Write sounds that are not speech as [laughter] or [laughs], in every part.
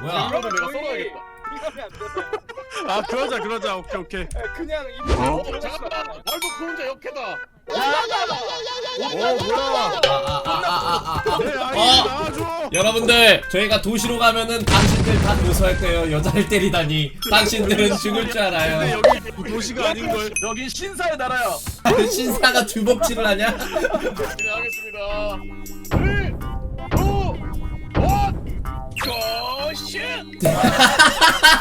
뭐야? 이거는 내가 썰어야겠다. 안? 아 그러자 그러자 오케이 오케이 그냥 어? 이거 잠깐만. 말도 그 혼자 역해다. 오 뭐야 아아아아아 내 아이 어. 나와줘 여러분들 저희가 도시로 가면은 당신들 다 고소할 거예요 여자를 때리다니 당신들은 죽을 줄 근데 알아요 여기 도시가 아닌걸 여긴 신사의 나라야. 신사가 주먹질을 하냐? 진행하겠습니다. 3, 2, 1, 고슛!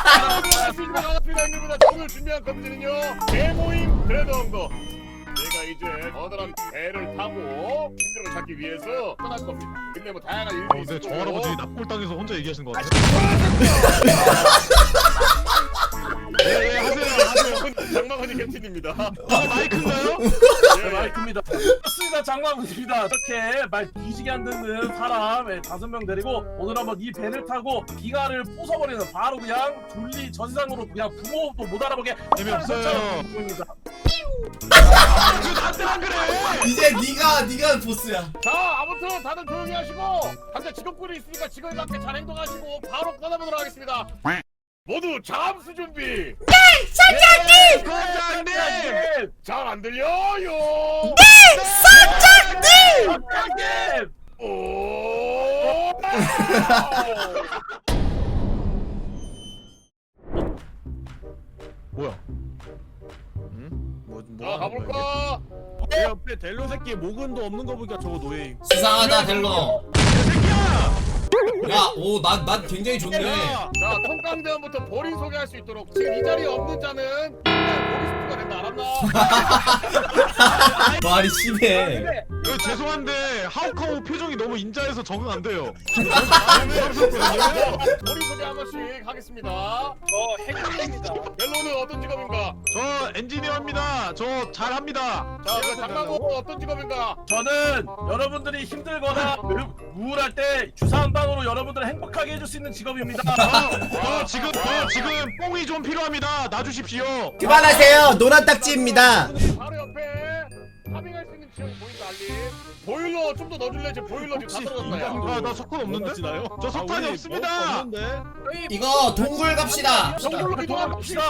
반갑습니다. 반갑습니다. 오늘 준비한 컨텐츠는요. 대모임 그래도 언더. 제가 이제 커다란 배를 타고 힘들을 찾기 위해서 떠날 겁니다. 근데 뭐 다양한 일들이 어, 근데 저. 할아버지 납골당해서 혼자 얘기하시는 거 같아 예, 예, 하세요, 하세요. 장마건이 캡틴입니다. 아 마이크인가요? 예, 네, 마이크입니다. 맞습니다, 장마군입니다. 이렇게 말 뒤지게 안 듣는 사람 예, 다섯 명 데리고 오늘 한번 이 배를 타고 기가를 부숴버리는 바로 그냥 둘리 전상으로 그냥 부모도 못 알아보게 재미없어요. 입니다. 나한테만 그래 이제 네가 네가 보스야 자, 아무튼 다들 조용히 하시고 각자 직업군이 있으니까 직업에 맞게 잘 행동하시고 바로 떠나보도록 하겠습니다. 모두 잠수 준비. 과장님 잘 안 들려요. 선장님! 오. 뭐야 응? 뭐, 뭐 자, 하는 거야, 가볼까? 내 옆에 델로 새끼 모근도 없는 거 보니까 저거 노예임 수상하다 델로 새끼야 야 오 난 난 굉장히 좋네. 야 자, 통깡대원부터 본인 소개할 수 있도록 지금 이 자리에 없는 자는 그냥 보리스프가 된다. 알았나? [laughs] 말이 심해 그, 죄송한데 하우카우 표정이 너무 인자해서 적응 안 돼요 소개 한 번씩 하겠습니다. 저 행복입니다. 멜로는 어떤 직업인가? 저 엔지니어입니다 저 잘합니다 자, 그 장마고 어떤 직업인가? 저는 여러분들이 힘들거나 우울할 때 주사 한 방으로 여러분들을 행복하게 해줄 수 있는 직업입니다. 저 지금 저 지금 뽕이 좀 필요합니다 놔주십시오 그만하세요 노란 딱지입니다 바 보인다 알리. 보일러 좀 더 넣어줄래? 지금 보일러 지금 다 떨어졌다 야. 아, 나 석탄 없는데? 저 석탄이 없습니다. 이거 동굴 갑시다 정글로 이동합시다.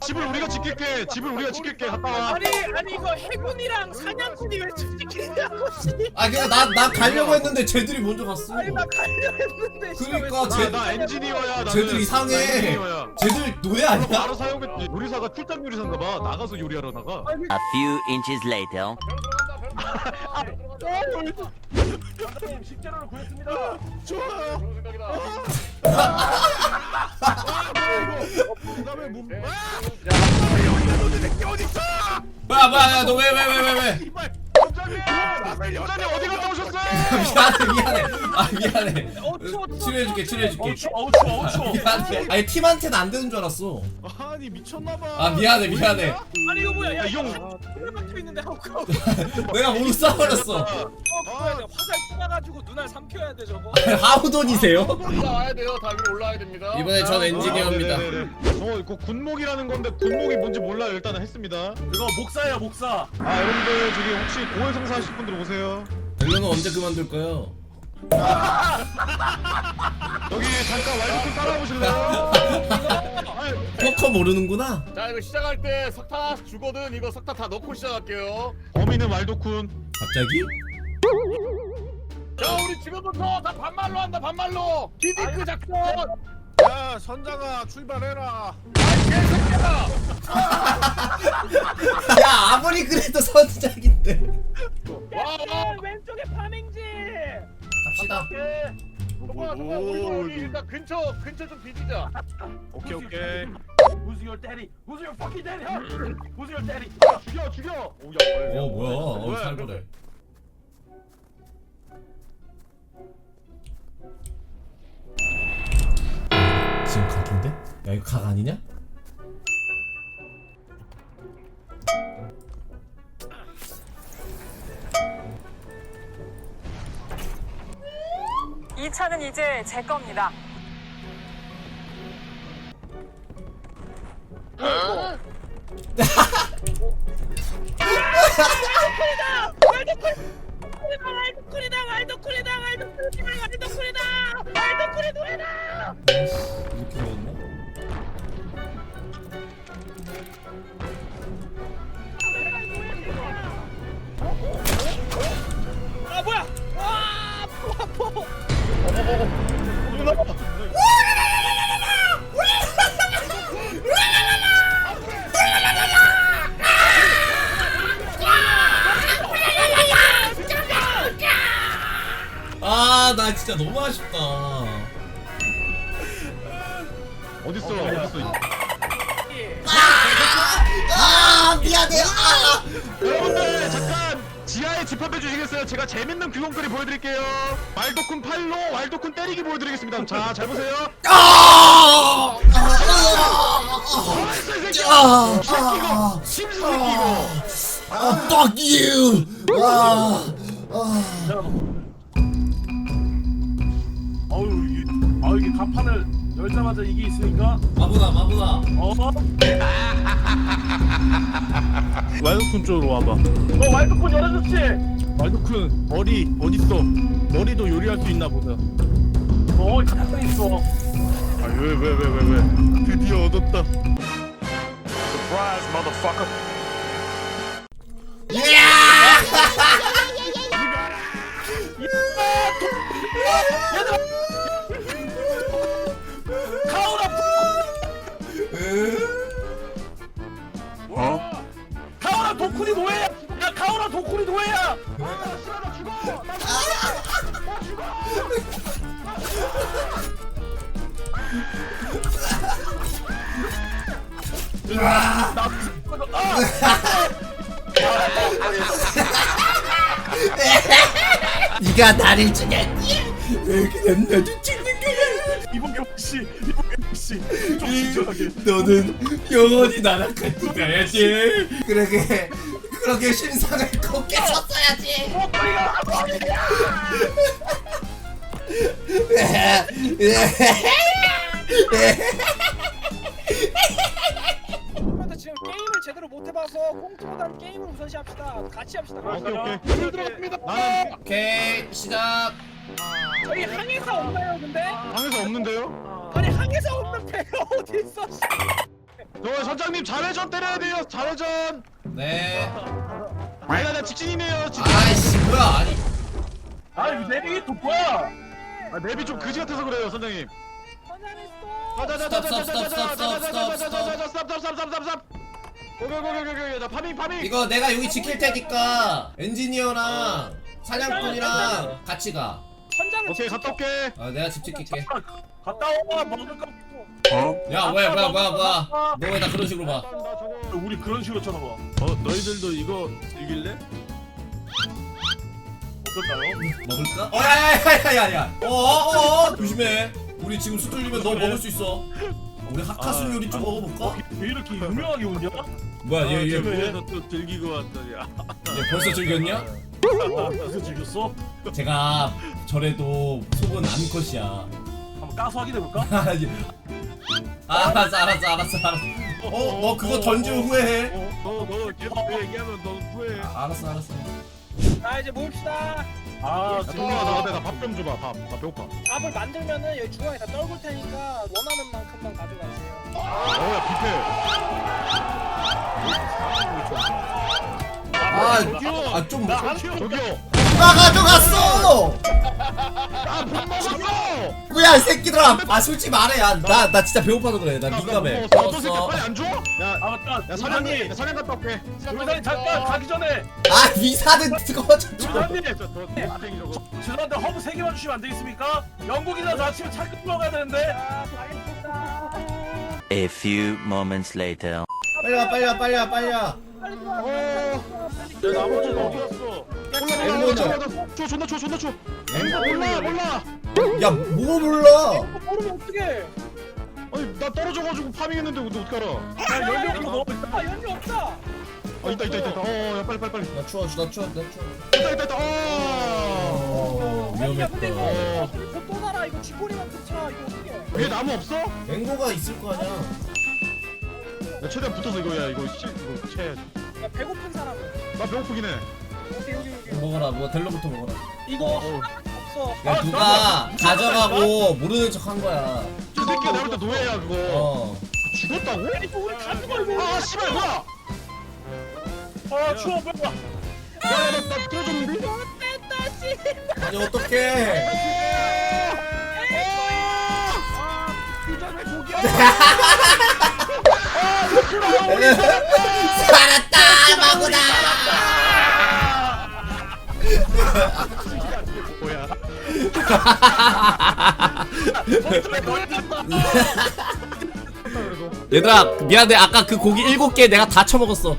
집을 우리가 지킬게. 집을 우리가 지킬게. 갔다 와. 아니 아니 이거 해군이랑 사냥꾼이 왜 지키냐고 씨. 아 그냥 나, 나 가려고 했는데 쟤들이 먼저 갔어 아니 나 가려 했는데 씨, 그러니까 왜 쟤- 나, 나 엔지니어야. 나는. 쟤들 이상해. 나 엔지니어야. 쟤들 노예 바로 아니야? 바로 사용했지. 요리사가 출장 요리사인가 봐. 나가서 요리하러 나가. A few inches later. 들어간다. 선장님 식재료를 구했습니다. 좋아요. 좋은 생각이다. 그다음에 문. 네. 뭐야 뭐야 너 왜 왜 왜 왜왜 원장님. 원장님 어디 갔다 오셨어요? 미안해 미안해 아 미안해 어 치료해줄게 치료해줄게 어우 추워, 어우 추워, 어우 추워. 미안해 아니 팀한테는 안 되는 줄 알았어 아니 미쳤나봐. 아 미안해 미안해 아니 이거 뭐야 야, 이 형. 야이 막혀 있는데 하고 [laughs] 내가 모두 쏴버렸어 어 그거야 내가 화살 쏴가지고 눈알 삼켜야 돼 저거 하우돈이세요? 올라와야 돼요. 다 위로 올라와야 됩니다. 이번에 전 엔지니어입니다 네네네. 저 이거 군목이라는 건데 군목이 뭔지 몰라요. 일단은 했습니다. 이거 목사예요, 목사. 아 여러분들 저기 혹시 고해성사 하실 분들 오세요. 델로는 언제 그만둘까요? [laughs] 여기 잠깐 와이드콘 따라오실래요? [laughs] 포커 모르는구나 자, 이거 시작할 때 석탄 하나씩 주거든. 이거 석탄 다 넣고 시작할게요. 범인은 왈도쿤. 갑자기? 자, 우리 지금부터 다 반말로 한다. 반말로. 기디크 작전. 야 선장아 출발해라. 개새끼야. 야 아무리 그래도 선작인데 와, 와. 왼쪽에 파밍지 갑시다 동아, 동아, 우리 우리 일단 근처 근처 좀 뒤지자. 오케이 오케이. Who's your daddy? Who's your fucking daddy? Who's your daddy? 죽여 죽여. 어 뭐야 어 살벌해 지금 각인데? 야 이거 각 아니냐? 이 차는 이제 제 겁니다. 왈도쿨이다 왈도쿨이다 왈도쿨이다 왈도쿨이다 왈도쿨이 노예다 이렇게 먹었나? 아, 나 진짜 너무 아쉽다. 어딨어 어딨어 아, 미안해. 아. 여러분들 잠깐 지하에 집합해 주시겠어요? 제가 재밌는 귀공거리 보여드릴게요 왈도쿤 팔로 왈도쿤 때리기 보여드리겠습니다 자 잘 보세요 아! 아, 새끼고 심수 새끼고 아, fuck you. 아. 아 아 이게 간판을 열자마자 이게 있으니까 마부다, 마부다. 어? [laughs] 와이드쿤 쪽으로 와봐. 너 와이드폰 열어줬지? 와이드쿤 머리 어딨어? 머리도 요리할 수 있나 보다. 어 가만히 있어 아 왜 왜 왜 왜 왜, 드디어 얻었다. 가오 [laughs] 네가 나를 죽였니? 왜 그냥 나도 죽는 거야? 이봉경 씨 이봉경 씨좀 진정하게 너는 영원히 나랑 같이 가야지. 그러게, 그렇게 심상을 곱게 쳤어야지. [laughs] 해봐서 꽁트보다는 게임을 우선시 합시다. 같이 합시다. 오케이 오케이 불 들어왔습니다. 나는 오케이, 시작. 저희 항해사 없나요, 근데? 방에서 없는데요? 아니 항해사 없는 배가 어디 있어? 씨. 저 선장님 자회전 때려야 돼요 자회전 네. 아나 나 직진이네요 직진 아이씨, 뭐야? 아니. 아 이거 내비게 또 뭐야 아, 맵이 좀 그지 같아서 그래요 선장님 고고고고고고 자 파밍 파밍 이거 내가 여기 지킬 테니까 엔지니어랑 사냥꾼이랑 같이 가. 천장을 오케이 갔다 올게 아, 내가 집 지킬게. 갔다 와 먹을 거 야, 뭐야, 뭐야, 뭐야, 뭐야. 너 왜 나 그런 식으로 봐? 우리 그런 식으로 쳐다봐 어 너희들도 이거 즐길래? 어떨까요? 먹을까? 어, 야, 야, 야, 야, 야. 어, 어, 어, 조심해. 우리 지금 수틀리면 너 먹을 수 있어. 우리 하카순 요리 좀 먹어볼까? 왜 이렇게 유명하게 웃냐? 뭐야, 얘, 얘, 뭐, 얘 집에서 또 즐기고 왔더냐. 벌써 즐겼냐? 그래서 즐겼어? 제가 저래도 속은 암컷이야. 한번 까서 확인해볼까? [laughs] 알았어, 알았어, 알았어, 알았어. 어, 너 그거 던지면 후회해. 너너 계속 그 얘기하면 너 후회. 아, 알았어, 알았어. 자 이제 모읍시다. 아야 동료가 나한테 나밥 좀 줘봐 밥 나 배고파 밥을 만들면은 여기 중앙에 다 떨굴 테니까 원하는 만큼만 가져가세요. 어야 아, 저기요. 아, 좀. 뷔페 저기요 누가 가져갔어! 먹었어 뭐야, 이 새끼들아! 아, 솔직히 말해. 야, 나, 나 진짜 배고파서 그래. 나 민감해. 어떤 새끼 빨리 안 줘? 야, 아 맞다 야 사장님 야, 사장 갔다 올게 조사님 잠깐 가기 전에 아, 미사는 꺼져. 조사님 저저 땡이 저거 죄송한데 허브 세 개만 주시면 안 되겠습니까? 영국이라서 아침에 차 끊고 가야 되는데. A few moments later. 빨리 와, 빨리 와, 빨리 와, 빨리 와. 야 나머지 어디 갔어? 올라 줘 존나 줘 존나 줘 앵거 몰라 몰라 야, 뭐 몰라? 모르면 어떡해? 아니 나 떨어져가지고 파밍했는데 너 어떡하라 야 연료 넣어 아 연료 없다. 아 있다 있다 있다 어야 빨리 빨리 빨리 나 추워, 나 추워, 나 추워. 있다 있다 있다 어 어, 야 근데 위험했다. 이거 이거 또 달아 이거 쥐꼬리만 붙여 이거 어떡해? 위에 나무 없어? 야 맹고가 있을 거 아니야. 최대한 붙어서 이거 야 이거 실 이거 채나 야 배고픈 사람은 배고프긴 해 여기 여기 먹어라, 뭐 델로부터 먹어라. 이거 어. 없어. 야 누가 가져가고 모르는 척 한 거야 저 새끼가 내가 볼때 노예야 그거 어 죽었다고? 우리 다 죽어 이거. 아 씨발 뭐야 아 추워 빨리 와. 야나나 떨어졌는데? 아니 어떡해 살았다 얘들아 미안해 아까 그 고기 일곱 개 내가 다 처먹었어